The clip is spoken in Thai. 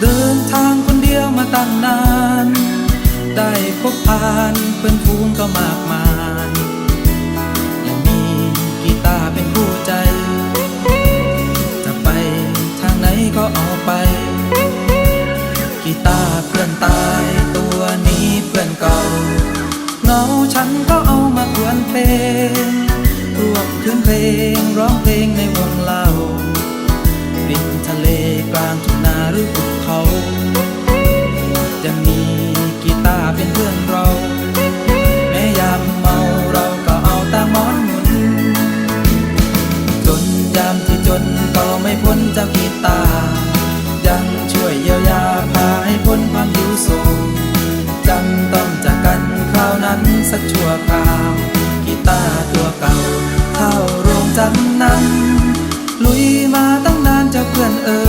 เดินทางคนเดียวมาตั้งนาน ได้พบผ่านเพื่อนฟูงก็มากมายและมีกีตาร์เป็นคู่ใจ จะไปทางไหนก็เอาไป กีตาร์เพื่อนตายตัวนี้เพื่อนเก่าเงาฉันก็เอามาควนเพลงรวบคืนเพลงร้องเพลงในวงเล่าริมทะเลกลางทุ่งนาหรือ นั้นสักชั่วคราว กีตาร์ตัวเก่า เข้าโรงจำนำลุยมาตั้งนานจะเพื่อนเอ๋ย